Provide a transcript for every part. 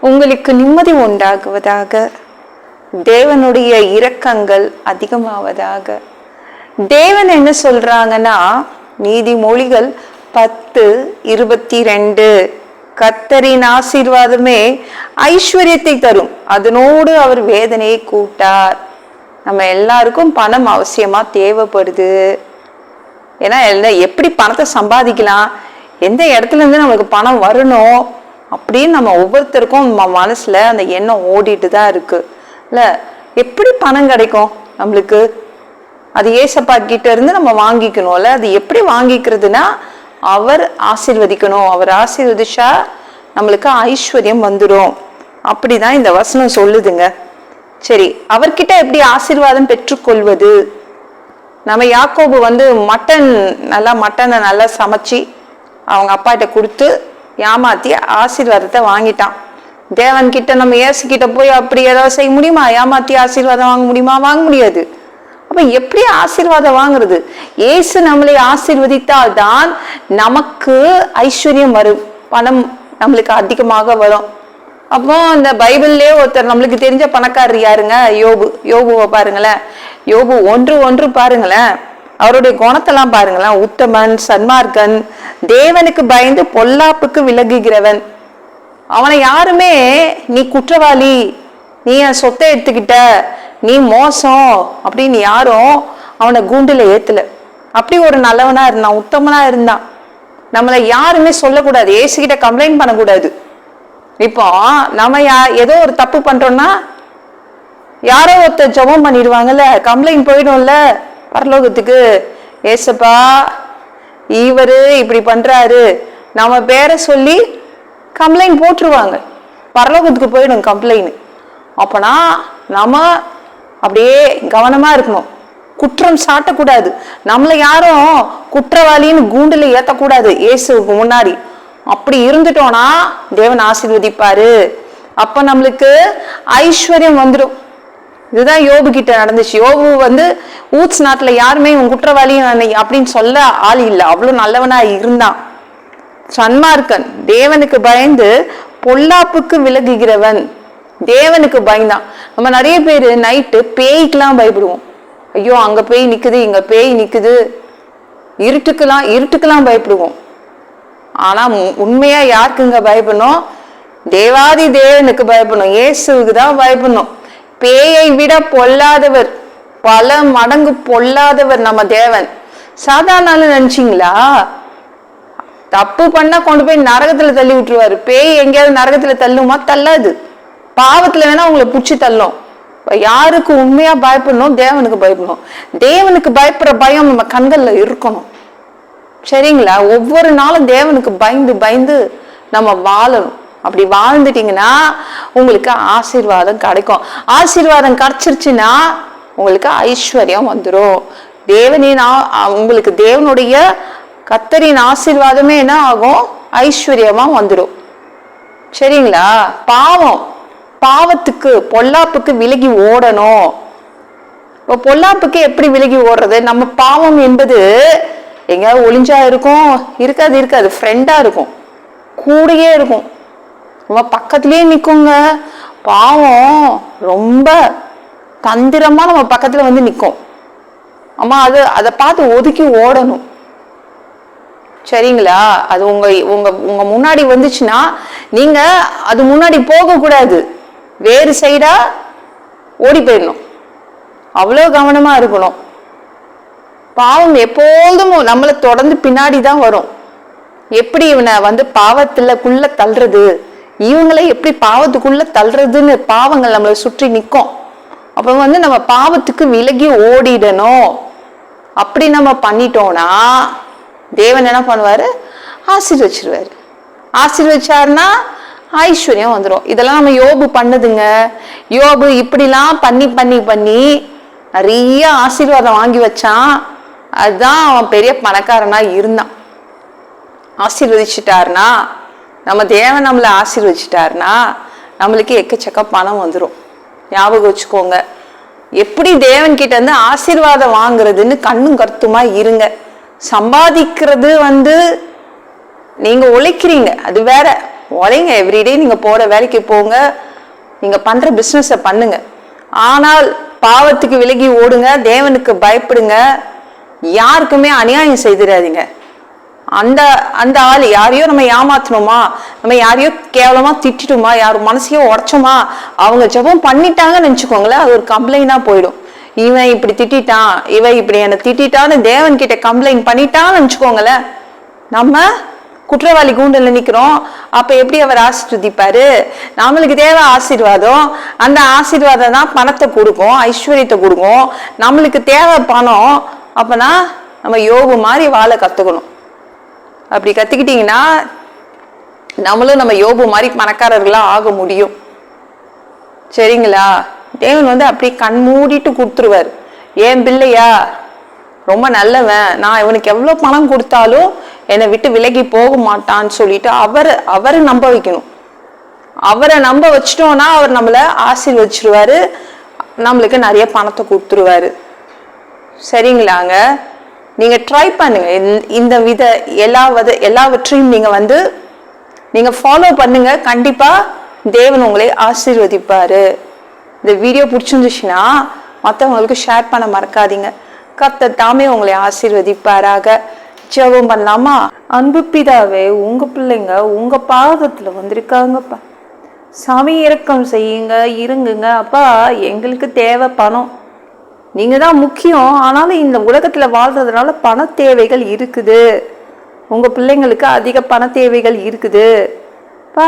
உங்களுக்கு நிம்மதி உண்டாகுவதாக. தேவனுடைய இரக்கங்கள் அதிகமாவதாக. தேவன் என்ன சொல்றாங்கன்னா நீதிமொழிகள் பத்து இருபத்தி ரெண்டு கத்தரின் ஆசீர்வாதமே ஐஸ்வர்யத்தை தரும். அதனோடு அவர் வேதனையை கூட்டார். நம்ம எல்லாருக்கும் பணம் அவசியமா தேவைப்படுது. ஏன்னா எல்லாம் எப்படி பணத்தை சம்பாதிக்கலாம்? எந்த இடத்துல இருந்து நம்மளுக்கு பணம் வரணும்? அப்படின்னு நம்ம ஒவ்வொருத்தருக்கும் நம்ம மனசில் அந்த எண்ணம் ஓடிட்டு தான் இருக்குது இல்லை எப்படி பணம் கிடைக்கும்? நம்மளுக்கு அது ஏசப்பா கிட்ட இருந்து நம்ம வாங்கிக்கணும்ல. அது எப்படி வாங்கிக்கிறதுனா அவர் ஆசிர்வதிக்கணும். அவர் ஆசீர்வதிச்சா நம்மளுக்கு ஐஸ்வர்யம் வந்துடும் அப்படிதான் இந்த வசனம் சொல்லுதுங்க. சரி அவர்கிட்ட எப்படி ஆசீர்வாதம் பெற்றுக்கொள்வது? நம்ம யாக்கோபு வந்து மட்டன் நல்லா மட்டனை நல்லா சமைச்சு அவங்க அப்பாட்ட கொடுத்து ஏமாத்தி ஆசீர்வாதத்தை வாங்கிட்டான். தேவன் கிட்ட நம்ம ஏசு கிட்ட போய் அப்படி ஏதாவது செய்ய முடியுமா? ஏமாத்தி ஆசீர்வாதம் வாங்க முடியுமா? வாங்க முடியாது. அப்ப எப்படி ஆசீர்வாதம் வாங்குறது? ஏசு நம்மளை ஆசீர்வதித்தால் தான் நமக்கு ஐஸ்வர்யம் வரும். பணம் நம்மளுக்கு அதிகமாக வரும். அப்போ இந்த பைபிள்லயே ஒருத்தர் நம்மளுக்கு தெரிஞ்ச பணக்காரர் யாருங்க? யோபு. யோபுவை பாருங்களேன். யோபு ஒன்று ஒன்று பாருங்களேன். அவருடைய குணத்தெல்லாம் பாருங்களேன். உத்தமன் சன்மார்க்கன் தேவனுக்கு பயந்து பொல்லாப்புக்கு விலகுகிறவன். அவனை யாருமே நீ குற்றவாளி நீ என் சொத்தை எடுத்துக்கிட்ட நீ மோசம் அப்படின்னு யாரும் அவனை கூண்டில் ஏத்துல. அப்படி ஒரு நல்லவனா இருந்தான் உத்தமனா இருந்தான். நம்மளை யாருமே சொல்லக்கூடாது ஏசுகிட்ட கம்ப்ளைண்ட் பண்ணக்கூடாது. இப்போ நம்ம யா ஏதோ ஒரு தப்பு பண்றோம்னா யாரோ ஒருத்தர் ஜெபம் பண்ணிடுவாங்கல்ல கம்ப்ளைண்ட் போயிடும்ல. பரலோகத்துக்கு ஏசப்பா இவரு இப்படி பண்ணுறாரு நம்ம பேரை சொல்லி கம்ப்ளைண்ட் போட்டுருவாங்க. பரலோகத்துக்கு போயிடும் கம்ப்ளைண்ட் அப்போனா நம்ம அப்படியே கவனமாக இருக்கணும். குற்றம் சாட்டக்கூடாது. நம்மளை யாரும் குற்றவாளின்னு கூண்டில் ஏற்றக்கூடாது இயேசுவுக்கு முன்னாடி. அப்படி இருந்துட்டோம்னா தேவன் ஆசீர்வதிப்பாரு. அப்போ நம்மளுக்கு ஐஸ்வர்யம் வந்துடும் இதுதான் யோபு கிட்ட நடந்துச்சு. யோபு வந்து ஊட்ஸ் நாட்டுல யாருமே இவன் குற்றவாளி அப்படின்னு சொல்ல ஆள் இல்லை. அவ்வளவு நல்லவனா இருந்தான். சன்மார்க்கன் தேவனுக்கு பயந்து பொல்லாப்புக்கு விலகுகிறவன். தேவனுக்கு பயந்தான். நம்ம நிறைய பேர் நைட்டு பேய்க்கெல்லாம் பயப்படுவோம். ஐயோ அங்க பேய் நிக்குது இங்க பேய் நிக்குது. இருட்டுக்கெல்லாம் இருட்டுக்கெல்லாம் பயப்படுவோம். ஆனா உண்மையா யாருக்குங்க பயப்படணும்? தேவாதி தேவனுக்கு பயப்படணும். இயேசுவுக்கு தான் பயப்படணும். பேயை விட பொல்லாதவர் பல மடங்கு பொல்லாதவர் நம்ம தேவன். சாதாரண நினைச்சிங்களா? தப்பு பண்ணா கொண்டு போய் நரகத்துல தள்ளி விட்டுருவாரு. பேய் எங்கேயாவது நரகத்துல தள்ளுமா? தள்ளாது. பாவத்துல வேணா உங்களை பிடிச்சி தள்ளும். யாருக்கு உண்மையா பயப்படணும் தேவனுக்கு பயப்படணும். தேவனுக்கு பயப்படுற பயம் நம்ம கண்கள்ல இருக்கணும். சரிங்களா? ஒவ்வொரு நாளும் தேவனுக்கு பயந்து பயந்து நம்ம வாழணும். அப்படி வாழ்ந்துட்டீங்கன்னா உங்களுக்கு ஆசீர்வாதம் கிடைக்கும். ஆசீர்வாதம் கிடைச்சிருச்சுன்னா உங்களுக்கு ஐஸ்வர்யம் வந்துடும் தேவனின் ஆ- உங்களுக்கு தேவனுடைய கத்தரின் ஆசீர்வாதமே என்ன ஆகும்? ஐஸ்வர்யமா வந்துடும் சரிங்களா? பாவம் பாவத்துக்கு பொல்லாப்புக்கு விலகி ஓடணும். இப்போ பொல்லாப்புக்கு எப்படி விலகி ஓடுறது? நம்ம பாவம் என்பது எங்கேயாவது ஒளிஞ்சா இருக்கும் இருக்காது இருக்காது ஃப்ரெண்டாக இருக்கும். கூடயே இருக்கும். நம்ம பக்கத்துலயே நிற்குங்க பாவம் ரொம்ப தந்திரமா நம்ம பக்கத்துல வந்து நிற்கும் அம்மா அது அதை பார்த்து ஒதுக்கி ஓடணும். சரிங்களா? அது உங்க உங்க உங்க முன்னாடி வந்துச்சுன்னா நீங்க அது முன்னாடி போக கூடாது வேறு சைடா ஓடி போயிடணும். அவ்வளோ கவனமா இருக்கணும். பாவம் எப்போதும் நம்மளை தொடர்ந்து பின்னாடி தான் வரும். எப்படி இவனை வந்து பாவத்தில் குள்ள தள்ளுறது? இவங்களை எப்படி பாவத்துக்குள்ள தள்ளுறதுன்னு பாவங்கள் நம்மளை சுற்றி நிற்கும் அப்போ வந்து நம்ம பாவத்துக்கு விலகி ஓடிடணும். அப்படி நம்ம பண்ணிட்டோம்னா தேவன் என்ன பண்ணுவாரு? ஆசீர்வச்சிருவார். ஆசீர்வச்சார்னா ஐஸ்வர்யம் வந்துடும் இதெல்லாம் நம்ம யோபு பண்ணுதுங்க. யோபு இப்படிலாம் பண்ணி பண்ணி பண்ணி நிறைய ஆசீர்வாதம் வாங்கி வச்சான். அதுதான் அவன் பெரிய பணக்காரனாக இருந்தான். ஆசீர்வதிச்சிட்டாருனா நம்ம தேவன் நம்மளை ஆசீர்வச்சிட்டாருனா நம்மளுக்கு எக்கச்சக்க பணம் வந்துடும் ஞாபகம் வச்சுக்கோங்க. எப்படி தேவன் கிட்ட இருந்து ஆசீர்வாதம் வாங்குறதுன்னு கண்ணும் கருத்துமா இருங்க. சம்பாதிக்கிறது வந்து நீங்க உழைக்கிறீங்க. அது வேற. உழைங்க. எவ்ரிடே நீங்கள் போகிற வேலைக்கு போங்க. நீங்கள் பண்ணுற பிஸ்னஸை பண்ணுங்க. ஆனால் பாவத்துக்கு விலகி ஓடுங்க. தேவனுக்கு பயப்படுங்க. யாருக்குமே அநியாயம் செய்திடாதீங்க. அந்த அந்த ஆள் யாரையோ நம்ம ஏமாத்தணுமா? நம்ம யாரையோ கேவலமா திட்டிட்டுமா? யார் மனசையோ உடச்சோமா? அவங்க ஜெபம் பண்ணிட்டாங்கன்னு நினச்சிக்கோங்களேன் அது ஒரு கம்ப்ளைண்டாக போயிடும். இவன் இப்படி திட்டிட்டான் இவன் இப்படி என்னை திட்டிட்டான்னு தேவன் கிட்ட கம்ப்ளைண்ட் பண்ணிட்டான்னு நினச்சிக்கோங்களேன். நம்ம குற்றவாளி கூண்டில் நிற்கிறோம் அப்போ எப்படி அவர் ஆசீர்வதிப்பாரு? நம்மளுக்கு தேவை ஆசீர்வாதம். அந்த ஆசீர்வாதம் தான் பணத்தை கொடுக்கும் ஐஸ்வர்யத்தை கொடுக்கும். நம்மளுக்கு தேவை பணம். அப்போனா நம்ம யோகு மாதிரி வாழ கற்றுக்கணும் அப்படி கற்றுக்கிட்டிங்கன்னா நம்மளும் நம்ம யோபு மாதிரி பணக்காரர்களாக ஆக முடியும். சரிங்களா? தேவன் வந்து அப்படி கண் மூடிட்டு கொடுத்துருவார். ஏன் பிள்ளையா? ரொம்ப நல்லவன். நான் இவனுக்கு எவ்வளோ பணம் கொடுத்தாலும் என்னை விட்டு விலகி போக மாட்டான்னு சொல்லிட்டு அவர் அவரை நம்ப வைக்கணும். அவரை நம்ப வச்சிட்டோம்னா அவர் நம்மளை ஆசீர்வச்சிருவாரு. நம்மளுக்கு நிறைய பணத்தை கொடுத்துருவாரு. சரிங்களாங்க? நீங்க ட்ரை பண்ணுங்க. இந்த- வித எல்லா வித எல்லாவற்றையும் நீங்க வந்து நீங்க ஃபாலோ பண்ணுங்க. கண்டிப்பா தேவன் உங்களை ஆசீர்வதிப்பாரு. இந்த வீடியோ பிடிச்சிருந்துச்சுன்னா மற்றவங்களுக்கு ஷேர் பண்ண மறக்காதீங்க. கத்த தாமே உங்களை ஆசீர்வதிப்பாராக. ஜெபம் பண்ணலாமா? அன்பு பிதாவே உங்க பிள்ளைங்க உங்க பாதத்துல வந்திருக்காங்கப்பா. சாமி இறக்கம் செய்யுங்க இருங்குங்க அப்பா எங்களுக்கு தேவை பணம். நீங்கள் தான் முக்கியம். ஆனாலும் இந்த உலகத்தில் வாழ்றதுனால பண தேவைகள் இருக்குது. உங்கள் பிள்ளைங்களுக்கு அதிக பண தேவைகள் இருக்குது. இப்போ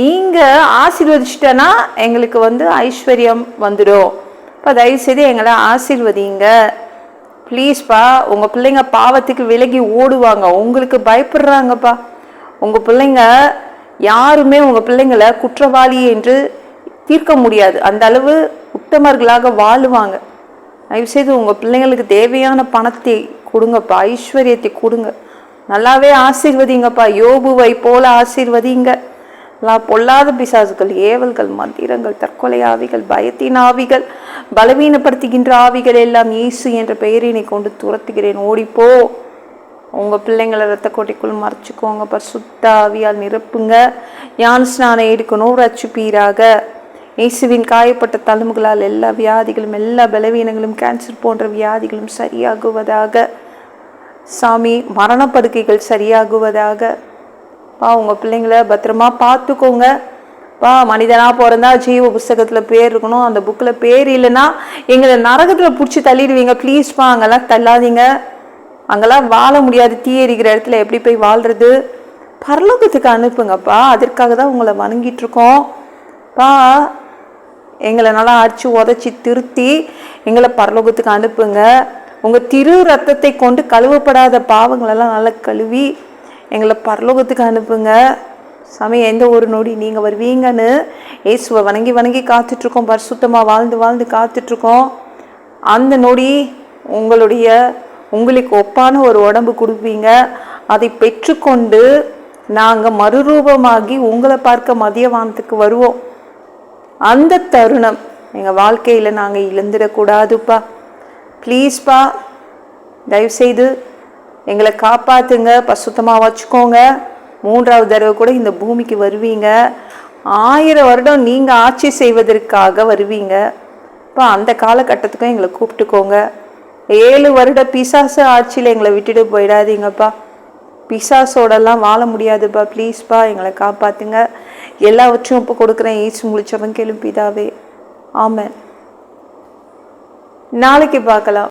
நீங்கள் ஆசீர்வதிச்சிட்டனா எங்களுக்கு வந்து ஐஸ்வர்யம் வந்துடும். இப்போ தயவுசெய்து எங்களை ஆசீர்வதிங்க. ப்ளீஸ்ப்பா உங்கள் பிள்ளைங்க பாவத்துக்கு விலகி ஓடுவாங்க. உங்களுக்கு பயப்படுறாங்கப்பா. உங்கள் பிள்ளைங்க யாருமே உங்கள் பிள்ளைங்களை குற்றவாளி என்று தீர்க்க முடியாது. அந்த அளவு உத்தமர்களாக வாழுவாங்க. தயவுசெய்து உங்கள் பிள்ளைங்களுக்கு தேவையான பணத்தை கொடுங்கப்பா ஐஸ்வர்யத்தை கொடுங்க. நல்லாவே ஆசீர்வதிங்கப்பா. யோபுவை போல ஆசீர்வதிங்க. எல்லாம் பொல்லாத பிசாசுகள் ஏவல்கள் மந்திரங்கள் தற்கொலை ஆவிகள் பயத்தின் ஆவிகள் பலவீனப்படுத்துகின்ற ஆவிகள் எல்லாம் இயேசு என்ற பெயரினை கொண்டு துரத்துகிறேன். ஓடிப்போ. உங்கள் பிள்ளைங்களை ரத்த கோட்டைக்குள் மறைச்சிக்கோங்க. பரிசுத்த ஆவியால் நிரப்புங்க. ஞான ஸ்நானம் எடுக்கணும் ரச்சுப்பீராக இயேசுவின் காயப்பட்ட தழும்புகளால் எல்லா வியாதிகளும் எல்லா பலவீனங்களும் கேன்சர் போன்ற வியாதிகளும் சரியாகுவதாக. சாமி மரணப்படுக்கைகள் சரியாகுவதாக. பா உங்கள் பிள்ளைங்கள பத்திரமா பார்த்துக்கோங்க. பா மனிதனாக பிறந்தா ஜீவ புஸ்தகத்தில் பேர் இருக்கணும். அந்த புக்கில் பேர் இல்லைன்னா எங்களை நரகத்தில் பிடிச்சி தள்ளிடுவீங்க. ப்ளீஸ்ப்பா அங்கெல்லாம் தள்ளாதீங்க. அங்கெல்லாம் வாழ முடியாது. தீ எரிக்கிற இடத்துல எப்படி போய் வாழ்றது? பரலோகத்துக்கு அனுப்புங்கப்பா. அதற்காக தான் உங்களை வணங்கிட்டு இருக்கோம். பா எங்களை நல்லா அடிச்சு உதச்சி திருத்தி எங்களை பரலோகத்துக்கு அனுப்புங்க. உங்கள் திரு ரத்தத்தை கொண்டு கழுவப்படாத பாவங்களெல்லாம் நல்லா கழுவி எங்களை பரலோகத்துக்கு அனுப்புங்க. சமயம் எந்த ஒரு நொடி நீங்கள் வருவீங்கன்னு இயேசுவை வணங்கி வணங்கி காத்துட்ருக்கோம். பரிசுத்தமாக வாழ்ந்து வாழ்ந்து காத்துட்ருக்கோம். அந்த நொடி உங்களுடைய உங்களுக்கு ஒப்பான ஒரு உடம்பு கொடுப்பீங்க. அதை பெற்றுக்கொண்டு நாங்கள் மறுரூபமாகி உங்களை பார்க்க மதியவானத்துக்கு வருவோம். அந்த தருணம். எங்கள் வாழ்க்கையில் நாங்கள் இழந்துடக்கூடாதுப்பா. ப்ளீஸ்ப்பா தயவுசெய்து எங்களை காப்பாற்றுங்க பசுத்தமாக வச்சுக்கோங்க. மூன்றாவது தடவை கூட இந்த பூமிக்கு வருவீங்க. ஆயிரம் வருடம் நீங்கள் ஆட்சி செய்வதற்காக வருவீங்க. இப்போ அந்த காலகட்டத்துக்கும் எங்களை கூப்பிட்டுக்கோங்க. ஏழு வருட பிசாசு ஆட்சியில் எங்களை விட்டுட்டு போயிடாதீங்கப்பா. பிசாசோடெல்லாம் வாழ முடியாதுப்பா. ப்ளீஸ்ப்பா எங்களை காப்பாற்றுங்க எல்லாவற்றையும் ஒப்பு கொடுக்குறேன். ஈசு முழிச்சவன் கேளும் பிதாவே. ஆமென். நாளைக்கு பார்க்கலாம்.